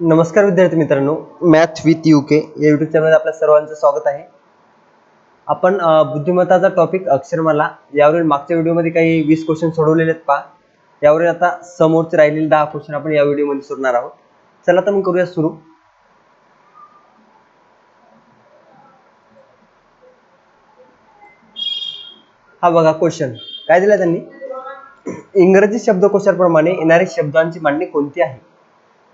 नमस्कार विद्यार्थी मित्रांनो मॅथ विथ यू के या युट्यूब चॅनलमध्ये आपल्या सर्वांचं स्वागत आहे. आपण बुद्धिमत्ताचा टॉपिक अक्षरमाला यावरील मागच्या व्हिडिओमध्ये काही वीस क्वेश्चन सोडवलेले आहेत पहा. यावरील आता समोरचे राहिलेले दहा क्वेश्चन आपण या व्हिडिओमध्ये सोडणार आहोत. चला तर मग करूया सुरू. हा बघा क्वेश्चन काय दिला त्यांनी? इंग्रजी शब्दकोशाप्रमाणे येणारे शब्दांची मांडणी कोणती आहे?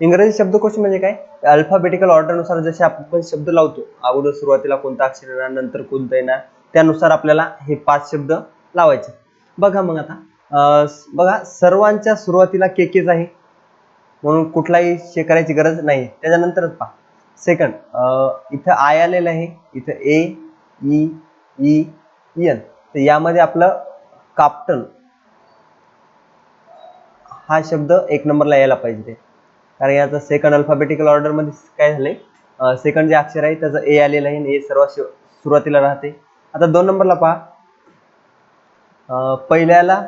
इंग्रजी शब्दकोश म्हणजे काय? अल्फाबेटिकल ऑर्डरनुसार जसे आपण शब्द लावतो अगोदर सुरुवातीला कोणता अक्षर येणार नंतर कोणतं येणार त्यानुसार आपल्याला हे पाच शब्द लावायचे. बघा मग आता बघा सर्वांच्या सुरुवातीला के केच आहे. म्हणून कुठलाही शे करायची गरज नाही. त्याच्यानंतरच पहा. सेकंड इथं आय आलेलं आहे. इथं ए ई ई एन तर यामध्ये आपलं काप्टन हा शब्द एक नंबरला यायला पाहिजे. ते कारण याचा सेकंड अल्फाबेटिकल ऑर्डरमध्ये काय झालंय? सेकंड जे अक्षर आहे त्याचं ए आलेलं आहे ए सर्वात सुरुवातीला राहते. आता दोन नंबरला पहा. पहिल्याला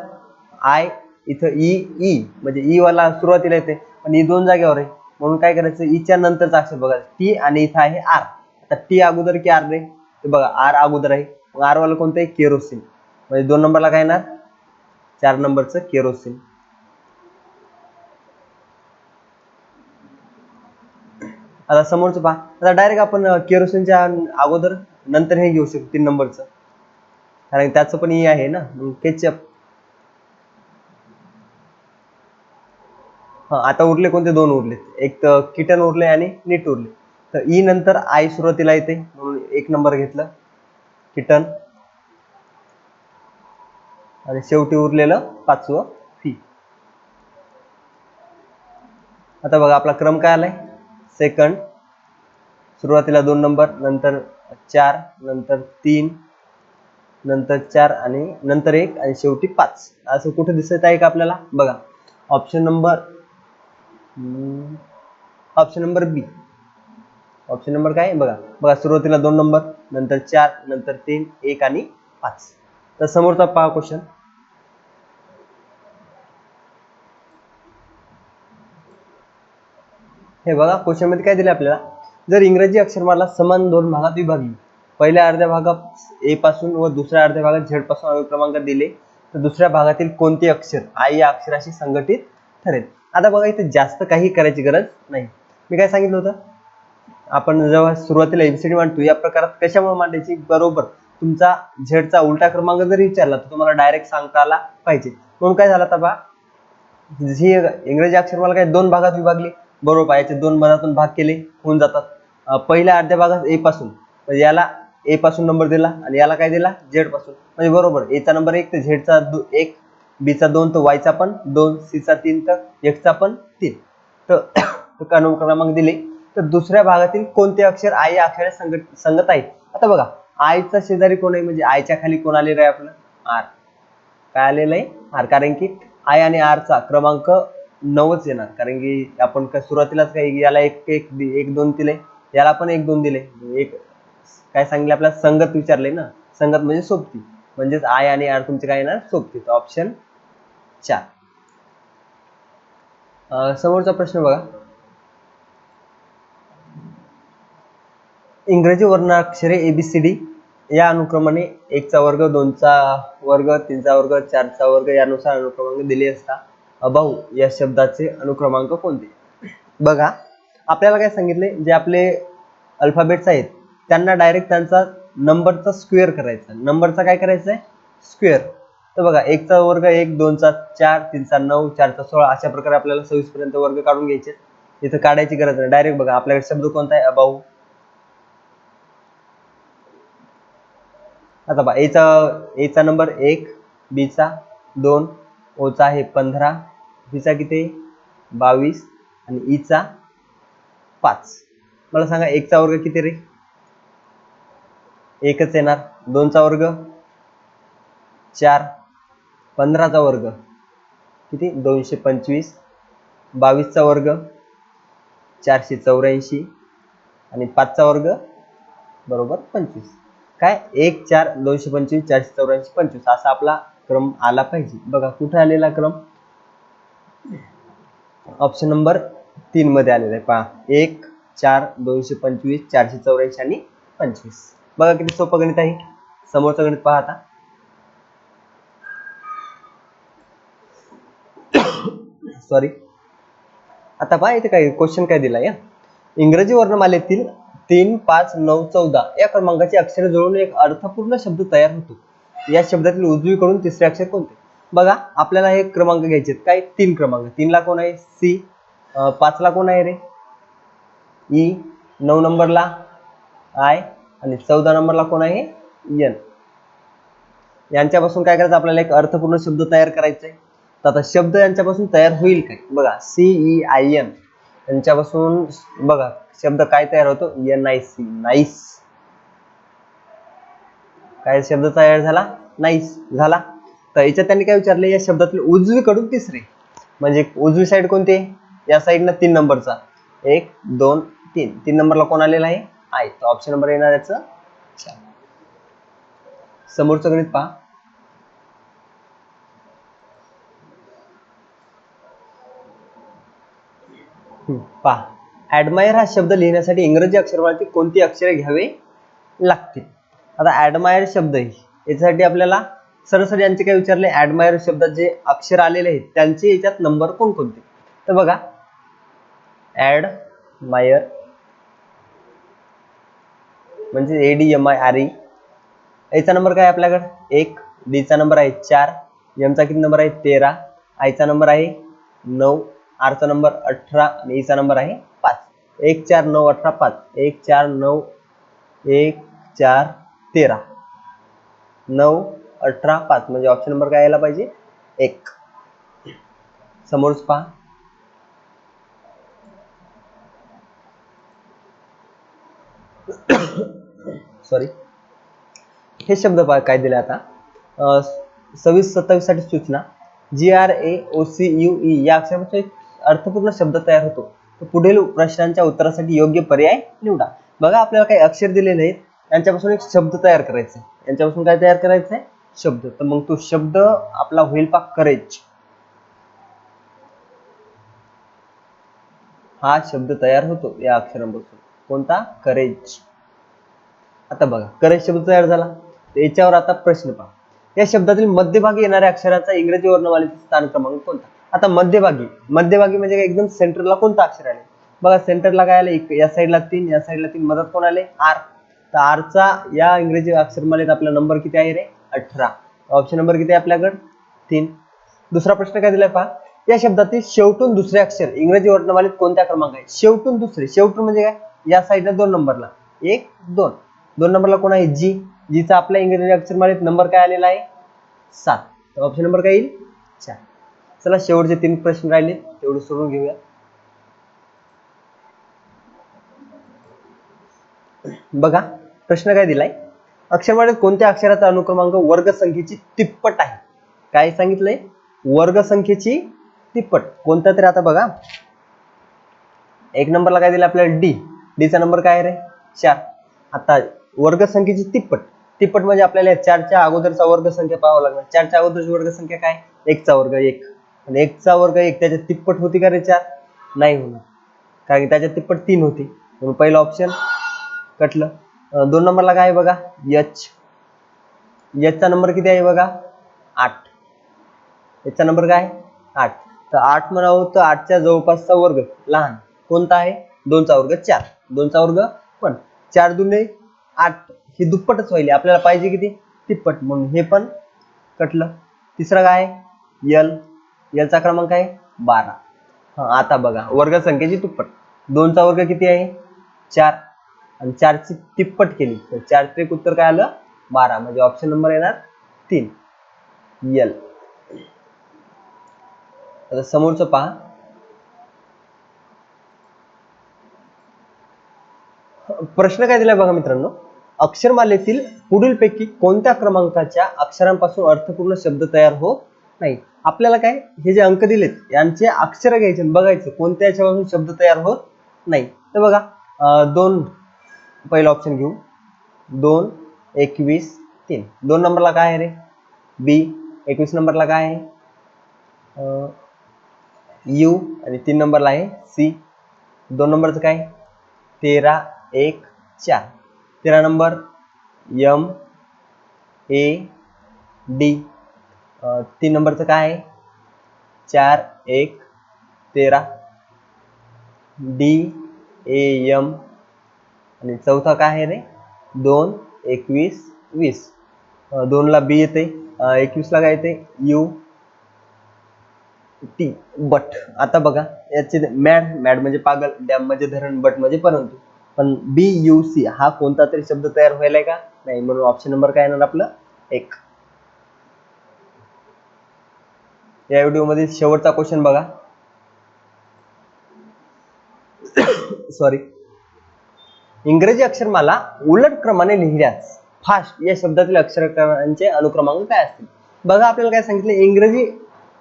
आय इथं ई ई म्हणजे ई वाला सुरुवातीला येते पण ई दोन जागेवर आहे. म्हणून काय करायचं? ईच्या नंतरचा अक्षर बघा. टी आणि इथं आहे आर आता टी अगोदर की आर रे ते बघा आर अगोदर आहे. मग आर वाला कोणतं आहे? केरोसिन म्हणजे दोन नंबरला काय येणार? चार नंबरचं केरोसिन आता समोरचं पहा. आता डायरेक्ट आपण केरोसिनच्या अगोदर नंतर हे घेऊ शकतो तीन नंबरचं. कारण त्याचं पण हे आहे ना केचप हा आता उरले कोणते? दोन उरले एक तर किटन उरले आणि नीट उरले. तर ई नंतर आय सुरुवातीला येते म्हणून एक नंबर घेतलं. किटन. आणि शेवटी उरलेलं पाचवं फी आता बघा आपला क्रम काय आलाय? सेकंड. सुरुवातीला दोन नंबर नंतर चार नंतर तीन नंतर चार आणि नंतर एक आणि शेवटी पाच. असं कुठे दिसत आहे का आपल्याला? बघा. Option number option number B option number काय? आहे? बघा. बघा सुरुवातीला दोन नंबर नंतर चार नंतर तीन एक आणि पाच. तर समोरचा पहा क्वेश्चन हे बघा क्वेश्चनमध्ये काय दिले आपल्याला? जर इंग्रजी अक्षरमाला समान दोन भागात विभागली. पहिल्या अर्ध्या भागात ए पासून व दुसऱ्या अर्ध्या भागात झेडपासून अवयव क्रमांक दिले. तर दुसऱ्या भागातील कोणते अक्षर? आई या अक्षराशी संघटित ठरेल. आता बघा इथे जास्त काही करायची गरज नाही. मी काय सांगितलं होतं? आपण जेव्हा सुरुवातीला एमसीडी मांडतो या प्रकारात कशामुळे मांडायची? बरोबर तुमचा झेडचा उलटा क्रमांक जरी विचारला तर तुम्हाला डायरेक्ट सांगता आला पाहिजे. म्हणून काय झालं आता बा? ही इंग्रजी अक्षरमाला काय दोन भागात विभागली? बरोबर याचे दोन भागातून भाग केले होऊन जातात. पहिल्या अर्ध्या भागात ए पासून. म्हणजे याला ए पासून नंबर दिला आणि याला काय दिला? झेडपासून. म्हणजे बरोबर एचा नंबर एक तर झेडचा एक बीचा दोन तर वायचा पण दोन सीचा तीन तर एक्सचा पण तीन. तर क्रमांक दिले. तर दुसऱ्या भागातील कोणते अक्षर आय या अक्षरा संगत संगत आहेत? आता बघा आयचा शेजारी कोण आहे? म्हणजे आयच्या खाली कोण आलेलं आहे आपलं? आर काय आलेलं आहे? आर कारण की आय आणि आर चा क्रमांक नऊच येणार. कारण की आपण काय सुरुवातीलाच काही याला एक एक एक दोन दिले. याला पण एक दोन दिले. एक काय सांगितलं आपल्याला? संगत विचारले ना. संगत म्हणजे सोबती. म्हणजेच आय आणि आर तुमचे काय येणार? सोबती. तर ऑप्शन चार. समोरचा प्रश्न बघा. इंग्रजी वर्णाक्षरे एबीसीडी या अनुक्रमाने एकचा वर्ग दोनचा वर्ग तीनचा वर्ग चारचा वर्ग यानुसार अनुक्रमांक दिले असता. अभाऊ या शब्दाचे अनुक्रमांक कोणते? बघा आपल्याला काय सांगितले? जे आपले अल्फाबेट्स आहेत त्यांना डायरेक्ट त्यांचा नंबरचा स्क्वेअर करायचा. नंबरचा काय करायचा आहे स्क्वेअर तर बघा एकचा वर्ग एक दोनचा चार तीनचा नऊ चारचा सोळा अशा प्रकारे आपल्याला सव्वीस पर्यंत वर्ग काढून घ्यायचे. इथं काढायची गरज नाही. डायरेक्ट बघा आपल्याकडे शब्द कोणता आहे? अभाऊ आता बा एचा एचा नंबर एक बीचा दोन ओचा आहे पंधरा बीचा किती? बावीस. आणि ईचा पाच. मला सांगा एकचा वर्ग किती रे? एकच येणार. दोनचा वर्ग? चार. पंधराचा वर्ग? किती? दोनशे पंचवीस. बावीसचा वर्ग? चारशे चौऱ्याऐंशी. आणि पाचचा वर्ग? बरोबर पंचवीस. काय? एक चार दोनशे पंचवीस चारशे चौऱ्याऐंशी पंचवीस. असा आपला क्रम आला पाहिजे. बघा कुठे आलेला क्रम? ऑप्शन नंबर तीन मध्ये आलेलं आहे. पहा. एक चार दोनशे पंचवीस चारशे चौऱ्याऐंशी आणि पंचवीस. बघा किती सोपं गणित आहे. समोरचं गणित पहा आता. सॉरी आता पहा इथे काय क्वेश्चन काय दिलाय या इंग्रजी वर्णमालेतील तीन पाच नऊ चौदा या क्रमांकाची अक्षरे जुळवून एक अर्थपूर्ण शब्द तयार होतो. या शब्दातील उजवीकडून तिसरे अक्षर कोणते? बघा आपल्याला हे क्रमांक घ्यायचे काय? तीन क्रमांक. तीनला कोण आहे? सी. पाचला कोण आहे रे? ई. नऊ नंबरला आय. आणि चौदा नंबरला कोण आहे? एन. यांच्यापासून काय करायचं? आपल्याला एक अर्थपूर्ण शब्द तयार करायचा आहे तर आता शब्द यांच्यापासून तयार होईल काय? बघा सी ई आय एन. यांच्यापासून बघा शब्द काय तयार होतो? N I C. नाईस. काय शब्द तयार झाला? नाईस. झाला? तर याच्यात त्यांनी काय विचारले या शब्दातील उजवीकडून तिसरे. म्हणजे उजवी साईड कोणती? या या साईडनं तीन नंबरचा. एक दोन तीन. तीन नंबरला कोण आलेला आहे? आय तर ऑप्शन नंबर येणार याचं. चार. समोरचं गणित पहा. पहा. ऍडमायर हा शब्द लिहिण्यासाठी इंग्रजी अक्षरमाळाची कोणती अक्षरे घ्यावे लागतील? आता ऍडमायर शब्द आहे. याच्यासाठी आपल्याला सरसरी यांचे काय विचारले? ऍडमायर शब्दात जे अक्षर आलेले आहेत त्यांचे याच्यात नंबर कोणकोणते? तर बघा. ऍड मायर म्हणजे A D M I R E याचा नंबर काय आहे आपल्याकडे? एक. डीचा नंबर आहे चार. एमचा किती नंबर आहे? तेरा. आयचा नंबर आहे नऊ. आरचा नंबर अठरा. आणि ईचा नंबर आहे पाच. एक चार नऊ अठरा पाच. एक चार नऊ एक चार तेरा. नऊ अठरा पाच. म्हणजे ऑप्शन नंबर काय यायला पाहिजे? एक. समोरच पहा. सॉरी हे शब्द पहा काय दिले आता? सव्वीस सत्तावीससाठी सूचना. G R A O C U E या अक्षरापासून एक अर्थपूर्ण शब्द तयार होतो. तर पुढील प्रश्नांच्या उत्तरासाठी योग्य पर्याय निवडा. बघा आपल्याला काही अक्षर दिलेले आहेत यांच्यापासून एक शब्द तयार करायचा आहे यांच्यापासून काय तयार करायचं आहे शब्द. तर मग तो शब्द आपला होईल पा करेज हा शब्द तयार होतो या अक्षरांपासून. कोणता? करेज आता बघा करेज शब्द तयार झाला. याच्यावर आता प्रश्न पहा. या शब्दातील मध्यभागी येणाऱ्या अक्षराचा इंग्रजी वर्णमालेचा स्थान क्रमांक कोणता? आता मध्यभागी. मध्यभागी म्हणजे काय? एकदम सेंटरला कोणता अक्षर आले? बघा सेंटरला काय आले? एक- या साईडला तीन या साईडला तीन. मदत कोण आले? आर. तर आरचा या इंग्रजी अक्षरमालेत आपला नंबर किती आहे रे? अठरा. ऑप्शन नंबर किती आहे आपल्याकडे? तीन. दुसरा प्रश्न काय दिलाय पहा? या शब्दातील शेवटून दुसरे अक्षर इंग्रजी वर्णमालेत कोणत्या क्रमांक आहे शेवटून दुसरे. शेवटून म्हणजे काय? या साईडला दोन नंबरला एक दोन. दोन नंबरला कोण आहे? जी. जीचा आपल्या इंग्रजी अक्षरमालेत नंबर काय आलेला आहे? सात. ऑप्शन नंबर काय येईल? चार. चला शेवटचे तीन प्रश्न राहिले. तेवढे सोडून घेऊया. बघा प्रश्न काय दिलाय? अक्षरमालेत कोणत्या अक्षराचा अनुक्रमांक वर्ग संख्येची तिप्पट आहे? काय सांगितलंय? वर्ग संख्येची तिप्पट. कोणता तरी आता बघा. एक नंबरला काय दिलं आपल्याला? डी. डीचा नंबर काय रे? चार. आता वर्ग संख्येची तिप्पट. तिप्पट म्हणजे आपल्याला चारच्या अगोदरचा वर्ग संख्या पाहावा लागणार. चारच्या अगोदरची वर्ग संख्या काय? एकचा वर्ग एक. आणि एकचा वर्ग एक त्याच्या तिप्पट होती का रे चार? नाही होणार. कारण की त्याच्या तिप्पट तीन होती. म्हणून पहिलं ऑप्शन कटलं. दोन नंबरला काय आहे बघा? एच एचचा नंबर किती आहे बघा? आठ. याचा नंबर काय? आठ. तर आठ म्हणावं तर आठच्या जवळपासचा वर्ग. लहान. कोणता आहे? दोनचा वर्ग चार. दोनचा वर्ग पण. चार दुने आठ. ही दुप्पटच व्हायली. आपल्याला पाहिजे किती? तिप्पट. म्हणून हे पण कटलं. तिसरं काय यल यलचा क्रमांक आहे बारा. हा आता बघा. वर्ग संख्येची दुप्पट. दोनचा वर्ग किती आहे? चार. आणि चारची तिप्पट केली. तर चार त्रिक उत्तर काय आलं? बारा. म्हणजे ऑप्शन नंबर येणार तीन. यल आता समोरचं पहा. प्रश्न काय दिलाय बघा मित्रांनो? अक्षरमालेतील पुढीलपैकी कोणत्या क्रमांकाच्या अक्षरांपासून अर्थपूर्ण शब्द तयार होत नाही आपल्याला काय? हे जे अंक दिलेत यांचे अक्षर घ्यायचे आणि बघायचं कोणत्या याच्यापासून शब्द तयार होत नाही तर बघा दोन पहिलं ऑप्शन घेऊ. दोन एकवीस तीन. दोन नंबरला काय आहे रे? बी एकवीस नंबरला काय आहे? यू आणि तीन नंबरला आहे सी दोन नंबरचं काय? तेरा एक चार. तेरा नंबर यम ए डी तीन नंबरचं काय आहे? चार एक तेरा. डी ए यम आणि चौथा काय आहे रे? दोन एकवीस वीस. दोनला बी येते. एकवीसला काय येते? U T but. आता बघा याचे मॅड मॅड म्हणजे पागल डॅम म्हणजे धरण बट म्हणजे परंतु. पण बी यू सी हा कोणता तरी शब्द तयार व्हायलाय का? नाही म्हणून ऑप्शन नंबर काय येणार आपलं? एक. या व्हिडिओमध्ये शेवटचा क्वेश्चन बघा. सॉरी इंग्रजी अक्षरमाला उलट क्रमाने लिहिल्यास फास्ट या शब्दातील अक्षरक्रमांचे अनुक्रमांक काय असतील? बघा आपल्याला काय सांगितलं? इंग्रजी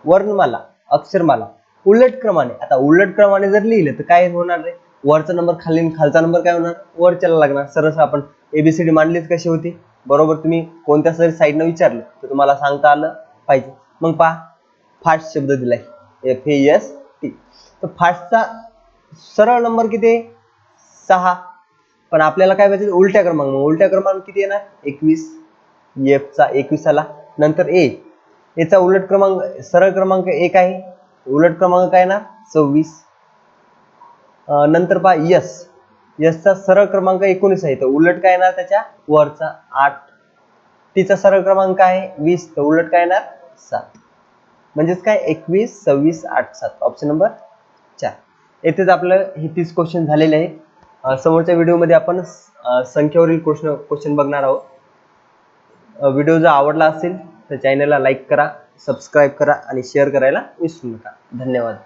वर्णमाला अक्षरमाला उलट क्रमाने. आता उलट क्रमाने जर लिहिलं तर काय होणार रे? वरचा नंबर खाली खालचा नंबर काय होणार? वरच्याला लागणार. सरस आपण एबीसीडी मांडलीच कशी होती? बरोबर तुम्ही कोणत्या तरी साईडनं विचारलं तर तुम्हाला सांगता आलं पाहिजे. मग पहा फास्ट शब्द दिलाय. एफ ए एस टी तर फास्टचा सरळ नंबर किती सहा. पण आपल्याला काय पाहिजे उलट्या क्रमांक. मग उलट्या क्रमांक किती येणार? एकवीस. एफचा एकवीस आला. नंतर ए याचा उलट क्रमांक सरळ क्रमांक एक आहे. उलट क्रमांक काय येणार? सव्वीस. नंतर पहा यस. यसचा सरळ क्रमांक एकोणीस आहे. तर उलट काय येणार त्याच्या? वरचा आठ. तिचा सरळ क्रमांक आहे वीस. तर उलट काय येणार? सात. म्हणजेच काय? एकवीस सव्वीस आठ सात. ऑप्शन नंबर चार. येथेच आपलं हे तीस क्वेश्चन झालेले आहेत. समोरच्या व्हिडिओमध्ये आपण संख्येवरील क्वेश्चन क्वेश्चन बघणार आहोत. व्हिडिओ जर आवडला असेल तर चॅनलला लाईक करा सबस्क्राईब करा आणि शेअर करायला विसरू नका. धन्यवाद.